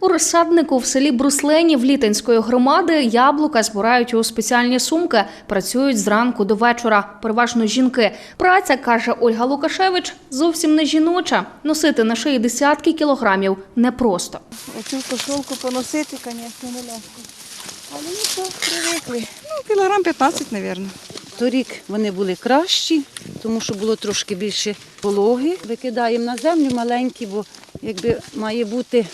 У розсаднику в селі Брусленів Літинської громади яблука збирають у спеціальні сумки, працюють зранку до вечора. Переважно жінки. Праця, каже Ольга Лукашевич, зовсім не жіноча. Носити на шиї десятки кілограмів непросто. Оцю кошолку поносити, звісно, нелегко. Але нічого, привикли. Ну, кілограм 15, мабуть. Торік вони були кращі, тому що було трошки більше пологи. Викидаємо на землю маленькі, бо якби має бути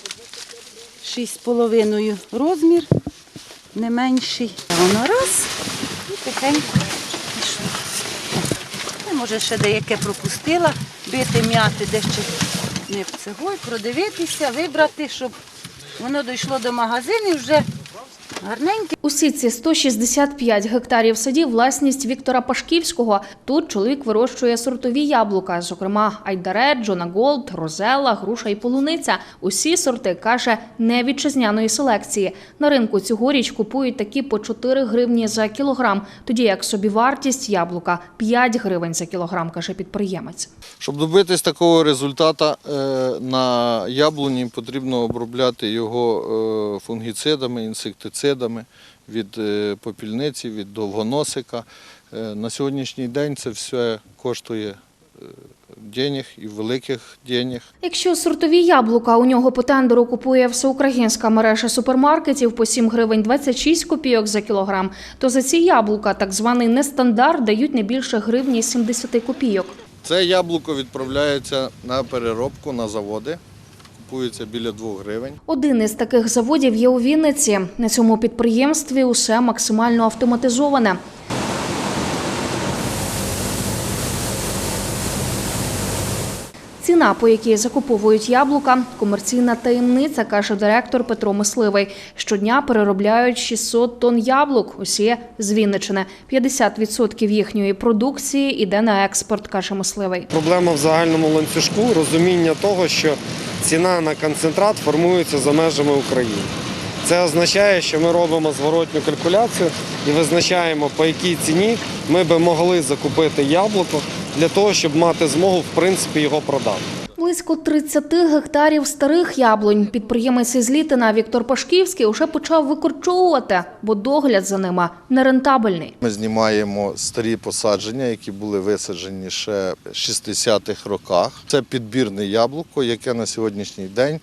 6,5 розмір, не менший. Воно раз і тихенько пішло. Я, може, ще деяке пропустила, бити, м'яти, де ще не в цегой, продивитися, вибрати, щоб воно дійшло до магазину і вже гарненьке. Усі ці 165 гектарів садів – власність Віктора Пашківського. Тут чоловік вирощує сортові яблука, зокрема Айдаре, Джона Голд, Розела, груша і полуниця. Усі сорти, каже, не вітчизняної селекції. На ринку цьогоріч купують такі по 4 гривні за кілограм, тоді як собівартість яблука – 5 гривень за кілограм, каже підприємець. Щоб добитись такого результату е, на яблуні потрібно обробляти його е, фунгіцидами, інсектицидами від е, попільниці, від довгоносика. Е, На сьогоднішній день це все коштує е, денег і великих денег. Якщо сортові яблука у нього по тендеру купує всеукраїнська мережа супермаркетів по 7 гривень 26 копійок за кілограм, то за ці яблука, так званий нестандарт, дають не більше гривні 70 копійок. Це яблуко відправляється на переробку на заводи, купується біля 2 гривень. Один із таких заводів є у Вінниці. На цьому підприємстві усе максимально автоматизоване. Ціна, по якій закуповують яблука, комерційна таємниця, каже директор Петро Мисливий. Щодня переробляють 600 тонн яблук. Усі з Вінничини. 50% їхньої продукції йде на експорт, каже Мисливий. Проблема в загальному ланцюжку розуміння того, що ціна на концентрат формується за межами України. Це означає, що ми робимо зворотню калькуляцію і визначаємо, по якій ціні ми би могли закупити яблуко для того, щоб мати змогу в принципі його продати. Близько 30 гектарів старих яблунь підприємець із Літина Віктор Пашківський уже почав викорчовувати, бо догляд за ними нерентабельний. Ми знімаємо старі посадження, які були висаджені ще в 60-х роках. Це підбірне яблуко, яке на сьогоднішній день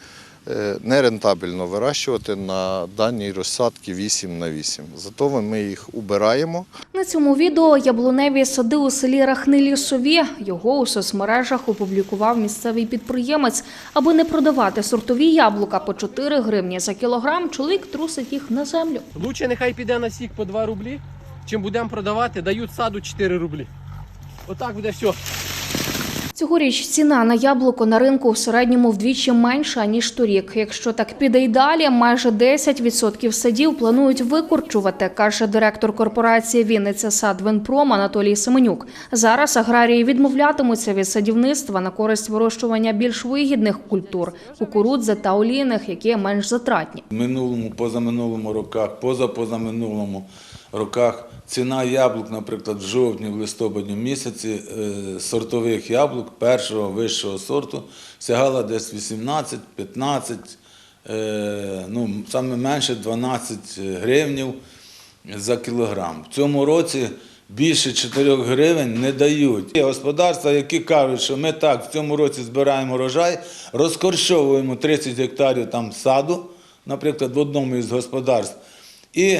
нерентабельно вирощувати на даній розсадці 8 на 8. Зато ми їх убираємо. На цьому відео яблуневі сади у селі Рахни-Лісові. Його у соцмережах опублікував місцевий підприємець. Аби не продавати сортові яблука по 4 гривні за кілограм, чоловік трусить їх на землю. Лучше нехай піде на сік по 2 рублі, чим будемо продавати, дають саду 4 рублі. Отак буде все. Цьогоріч ціна на яблуко на ринку в середньому вдвічі менша ніж торік. Якщо так піде й далі, майже 10% садів планують викорчувати, каже директор корпорації Вінниця Садвинпром Анатолій Семенюк. Зараз аграрії відмовлятимуться від садівництва на користь вирощування більш вигідних культур кукурудзи та олійних, які менш затратні. Минулому, позаминулому роках, позапозаминулому роках ціна яблук, наприклад, в жовтні, в листопаді місяці е, сортових яблук першого вищого сорту сягала десь 18, 15, е, ну, саме менше 12 гривнів за кілограм. В цьому році більше 4 гривень не дають. Є господарства, які кажуть, що ми так в цьому році збираємо урожай, розкорчовуємо 30 гектарів там саду, наприклад, в одному із господарств, і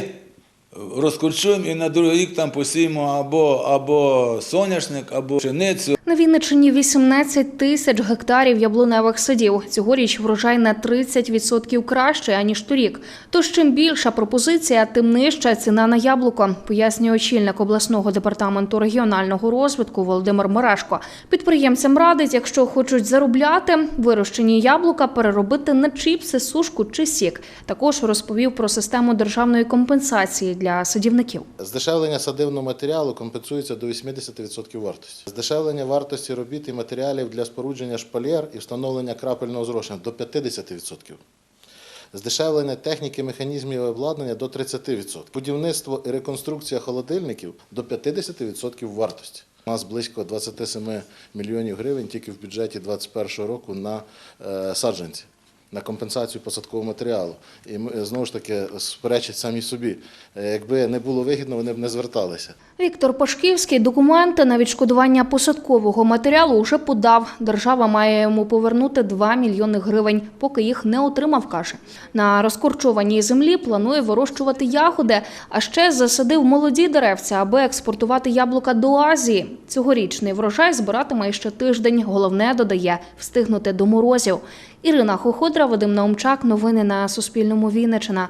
розкорчуємо і на другий рік там посіємо або, або соняшник, або пшеницю. На Вінниччині 18 тисяч гектарів яблуневих садів. Цьогоріч врожай на 30% кращий, аніж торік. Тож чим більша пропозиція, тим нижча ціна на яблуко, пояснює очільник обласного департаменту регіонального розвитку Володимир Мерешко. Підприємцям радить, якщо хочуть заробляти, вирощені яблука переробити на чіпси, сушку чи сік. Також розповів про систему державної компенсації для садівників. Здешевлення садивного матеріалу компенсується до 80% вартості. Здешевлення вартості робіт і матеріалів для спорудження шпалєр і встановлення крапельного зрошення до 50%. Здешевлення техніки, механізмів і обладнання до 30%. Будівництво і реконструкція холодильників до 50% вартості. У нас близько 27 мільйонів гривень тільки в бюджеті 2021 року на е, саджанці. На компенсацію посадкового матеріалу. І знову ж таки суперечать самі собі. Е, Якби не було вигідно, вони б не зверталися. Віктор Пашківський документи на відшкодування посадкового матеріалу вже подав. Держава має йому повернути 2 мільйони гривень, поки їх не отримав, каже. На розкорчованій землі планує вирощувати ягоди, а ще засадив молоді деревця, аби експортувати яблука до Азії. Цьогорічний врожай збиратиме ще тиждень. Головне додає встигнути до морозів. Ірина Хоходра, Вадим Наумчак. Новини на Суспільному Вінниччина.